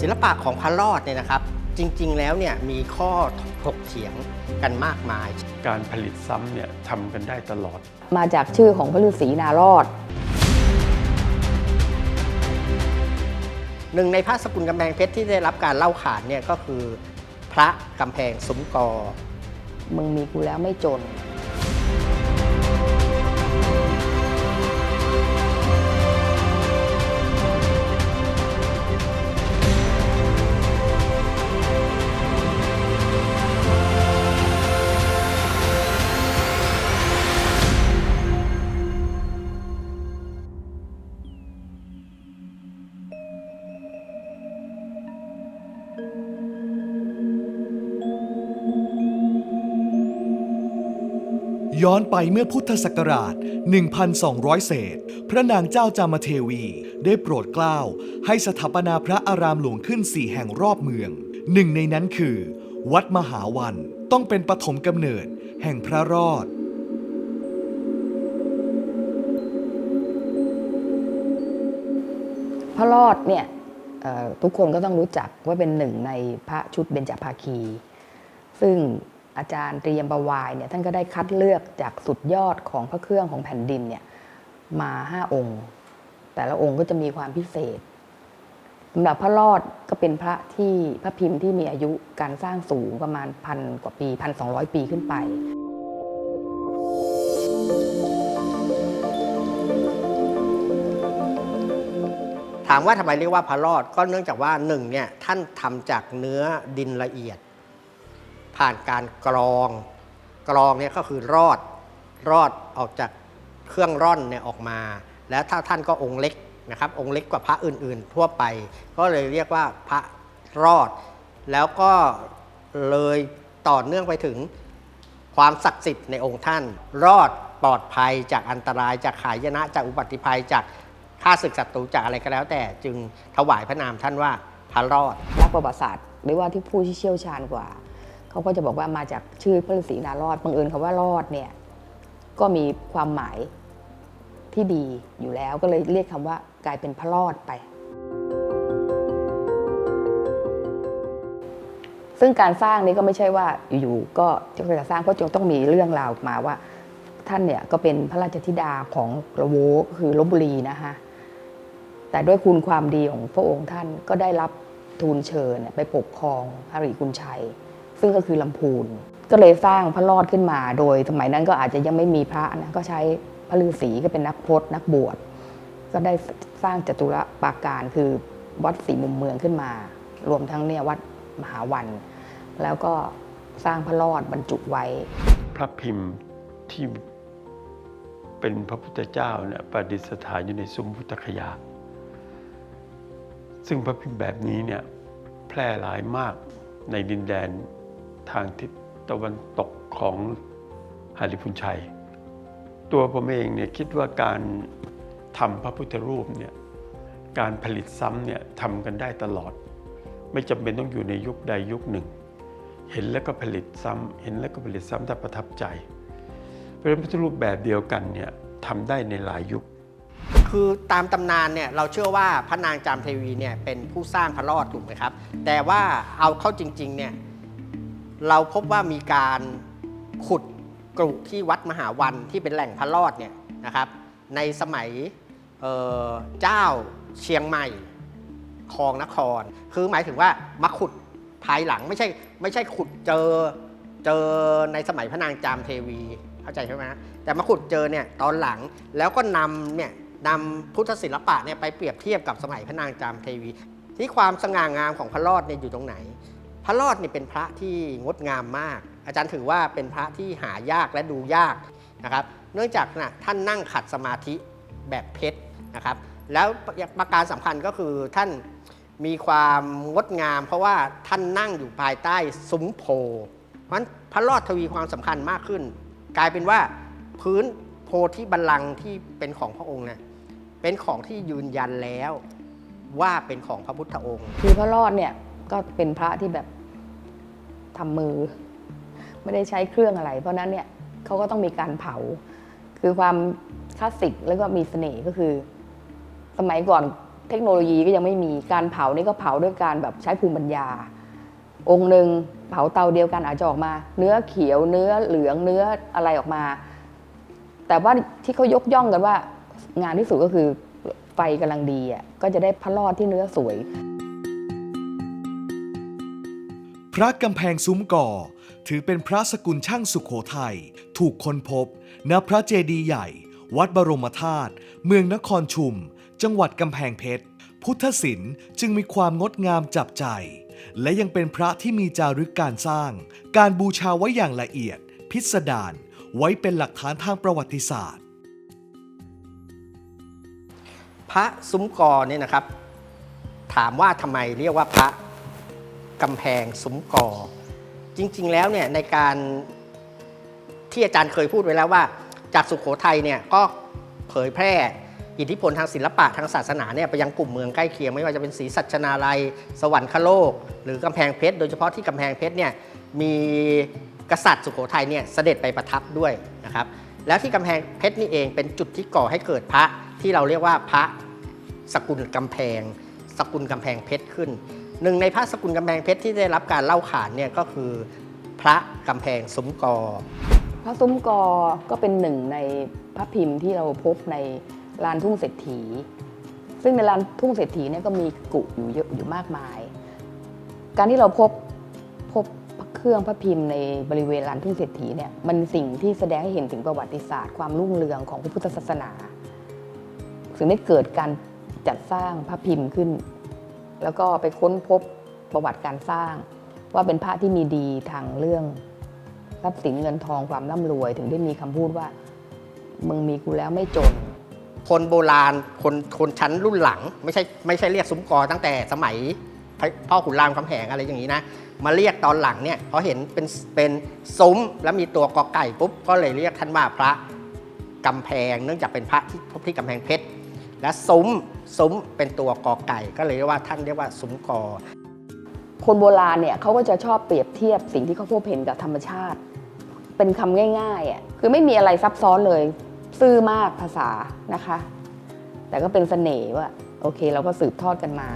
ศิลปะของพระรอดเนี่ยนะครับ จริง ๆ แล้วเนี่ยมีข้อถกเถียงกันมากมาย การผลิตซ้ำเนี่ยทำกันได้ตลอด มาจากชื่อของพระฤาษีนารอด หนึ่งในพระสกุลกำแพงเพชรที่ได้รับการเล่าขานเนี่ยก็คือ พระกำแพงสมกอมึงมีกูแล้วไม่จน ย้อนไปเมื่อพุทธศักราช 1,200 เศษ พระนางเจ้าจามเทวีได้โปรดเกล้าให้สถาปนาพระอารามหลวงขึ้นสี่แห่งรอบเมือง หนึ่งในนั้นคือ วัดมหาวันต้องเป็นปฐมกำเนิดแห่งพระรอด พระรอดเนี่ยเอ่อทุกคนก็ต้องรู้จักว่าเป็นหนึ่งในพระชุดเบญจภาคี ซึ่ง อาจารย์เตรียมประวายเนี่ยท่านก็ได้คัดเลือกจากสุดยอดของพระเครื่องของแผ่นดินเนี่ยมาห้าองค์ แต่ละองค์ก็จะมีความพิเศษสำหรับพระรอดก็เป็นพระที่พระพิมพ์ที่มีอายุการสร้างสูงประมาณพันกว่าปีพันสองปีขึ้นไปถามว่าทำไมเรียกว่าพระรอดก็เนื่องจากว่าหนึ่งเนี่ยท่านทำจากเนื้อดินละเอียด ผ่านการกรอง กรองเนี่ยก็คือรอดรอดออกจากเครื่องร่อนเนี่ยออกมา แล้วถ้าท่านก็องค์เล็กนะครับองค์เล็กกว่าพระอื่นๆ ทั่วไป ก็เลยเรียกว่าพระรอด แล้วก็เลยต่อเนื่องไปถึงความศักดิ์สิทธิ์ในองค์ท่าน รอดปลอดภัยจากอันตรายจากขายนะจากอุบัติภัยจากข้าศึกศัตรูจากอะไรก็แล้ว แต่จึงถวายพระนามท่านว่าพระรอดนักประวัติศาสตร์หรือว่าที่ผู้ที่เชี่ยวชาญกว่า เขาก็จะบอกว่ามาจากชื่อพระฤาษีนารอดบังเอิญคำว่ารอดเนี่ยก็มีความหมายที่ดีอยู่แล้วก็เลยเรียกคำว่ากลายเป็นพระรอดไป ซึ่งการสร้างนี้ก็ไม่ใช่ว่าอยู่ๆก็จะสร้างเพราะจงต้องมีเรื่องราวมาว่า ท่านเนี่ยก็เป็นพระราชธิดาของระโวก็คือลบบุรีนะคะแต่ด้วยคุณความดีของพระองค์ท่านก็ได้รับทูลเชิญไปปกครองฮาริกุลชัย ซึ่งก็คือลำพูน ก็เลยสร้างพระรอดขึ้นมา โดยสมัยนั้นก็อาจจะยังไม่มีพระนะก็ใช้พระฤาษีก็เป็นนักพจน์นักบวชก็ได้สร้างจตุรปาการคือวัดสีมุมเมืองขึ้นมา รวมทั้งเนี่ยวัดมหาวัน แล้วก็สร้างพระรอดบรรจุไว้ พระพิมพ์ที่เป็นพระพุทธเจ้าเนี่ยประดิษฐานอยู่ในซุ้มพุทธคยา ซึ่งพระพิมพ์แบบนี้เนี่ยแพร่หลายมากในดินแดน ทางทิศตะวันตกของหาริพุนชัย ตัวผมเองเนี่ยคิดว่าการทำพระพุทธรูปเนี่ยการผลิตซ้ำเนี่ยทำกันได้ตลอด ไม่จำเป็นต้องอยู่ในยุคใดยุคหนึ่ง เห็นแล้วก็ผลิตซ้ำเห็นแล้วก็ผลิตซ้ำถ้าประทับใจเพราะฉะนั้นพุทธรูปแบบเดียวกันเนี่ยทำได้ในหลายยุคคือตามตำนานเนี่ยเราเชื่อว่าพระนางจามเทวีเนี่ยเป็นผู้สร้างพระรอดถูกไหมครับ แต่ว่าเอาเข้าจริงๆเนี่ย เราพบว่ามีการขุดกรุที่วัดมหาวันที่เป็นแหล่งพระรอดเนี่ยนะครับ ในสมัยเเจ้าเชียงใหม่คลองนคร คือหมายถึงว่ามาขุดภายหลังไม่ใช่ไม่ใช่ขุดเจอเจอในสมัยพระนางจามเทวีเข้าใจใช่ไหมแต่มาขุดเจอเนี่ยตอนหลังแล้วก็นำเนี่ยนำพุทธศิลปะเนี่ยไปเปรียบเทียบกับสมัยพระนางจามเทวี ที่ความสง่างามของพระรอดเนี่ยอยู่ตรงไหน ระรอดนี่เป็นพระที่งดงามมาก อาจารย์ถือว่าเป็นพระที่หายากและดูยากนะครับ เนื่องจากนะท่านนั่งขัดสมาธิแบบเพชรนะครับ แล้วประการสำคัญก็คือท่านมีความงดงาม เพราะว่าท่านนั่งอยู่ภายใต้ซุ้มโพเพราะฉะนั้นพระรอดทวีความสำคัญมากขึ้น กลายเป็นว่าพื้นโพธิบัลลังก์ที่เป็นของพระองค์เนี่ยเป็นของที่ยืนยันแล้วว่าเป็นของพระพุทธองค์ คือพระรอดเนี่ยก็เป็นพระที่แบบ ทำมือ ไม่ได้ใช้เครื่องอะไร เพราะนั้นเนี่ยเขาก็ต้องมีการเผา คือความคลาสสิกแล้วก็มีเสน่ห์ก็คือ สมัยก่อนเทคโนโลยีก็ยังไม่มีการเผานี่ก็เผาด้วยการแบบใช้ภูมิปัญญา องค์หนึ่งเผาเตาเดียวกันอาจจะออกมา เนื้อเขียวเนื้อเหลืองเนื้ออะไรออกมา แต่ว่าที่เขายกย่องกันว่า งานที่สุดก็คือไฟกำลังดีอะก็จะได้พระรอดที่เนื้อสวย พระกำแพงซุ้มก่อ ถือเป็นพระสกุลช่างสุขโขทัยถูกค้นพบ ณพระเจดีย์ใหญ่ วัดบรมธาตุเมืองนครชุม จังหวัดกำแพงเพชร พุทธศิลป์จึงมีความงดงามจับใจ และยังเป็นพระที่มีจารึกการสร้าง การบูชาไว้อย่างละเอียด พิสดารไว้เป็นหลักฐานทางประวัติศาสตร์ พระซุ้มกอเนี่ยนะครับ ถามว่าทำไมเรียกว่าพระ กำแพงซุ้มกอจริงๆแล้วเนี่ยในการที่อาจารย์เคยพูดไว้แล้วว่า จากสุขโขทัยเนี่ยก็เผยแพร่อิทธิพลทางศิลปะทางศาสนาเนี่ยไปยังกลุ่มเมืองใกล้เคียงไม่ว่าจะเป็นศรีสัชนาลัย สวรรคโลก หรือกำแพงเพชร โดยเฉพาะที่กำแพงเพชรเนี่ยมีกษัตริย์สุโขทัยเนี่ยเสด็จไปประทับด้วยนะครับแล้วที่กำแพงเพชรนี่เองเป็นจุดที่ก่อให้เกิดพระที่เราเรียกว่าพระสกุลกำแพง สกุลกำแพงเพชรขึ้น หนึ่งในพระสกุลกำแพงเพชรที่ได้รับการเล่าขานเนี่ยก็คือพระกำแพงซุ้มกอ พระซุ้มกอก็เป็นหนึ่งในพระพิมพ์ที่เราพบในลานทุ่งเศรษฐี ซึ่งในลานทุ่งเศรษฐีเนี่ยก็มีกุอยู่เยอะอยู่มากมาย การที่เราพบพบเครื่องพระพิมพ์ในบริเวณลานทุ่งเศรษฐีเนี่ยมันสิ่งที่แสดงให้เห็นถึงประวัติศาสตร์ความรุ่งเรืองของพระพุทธศาสนาถึงได้เกิดการจัดสร้างพระพิมพ์ขึ้น แล้วก็ไปค้นพบประวัติการสร้าง ว่าเป็นพระที่มีดีทางเรื่องทรัพย์สินเงินทองความร่ำรวย ถึงได้มีคำพูดว่า มึงมีกูแล้วไม่จน คนโบราณคนคนชั้นรุ่นหลัง ไม่ใช่ไม่ใช่เรียกซุ้มกอตั้งแต่สมัยพ่อขุนรามคำแหงอะไรอย่างนี้นะมาเรียกตอนหลังเนี่ยเพราเห็นเป็นเป็นซุ้มแล้วมีตัวกอไก่ปุ๊บก็เลยเรียกท่านว่าพระกำแพง เนื่องจากเป็นพระที่พบที่กำแพงเพชร และซุ้มซุ้มเป็นตัวกอไก่ก็เลยเรียกว่าท่านเรียกว่าซุ้มกอ คนโบราณเนี่ยเขาก็จะชอบเปรียบเทียบสิ่งที่เขาพบเห็นกับธรรมชาติ เป็นคำง่ายๆอะคือไม่มีอะไรซับซ้อนเลย ซื่อมากภาษานะคะ แต่ก็เป็นเสน่ห์ว่าโอเคเราก็สืบทอดกันมา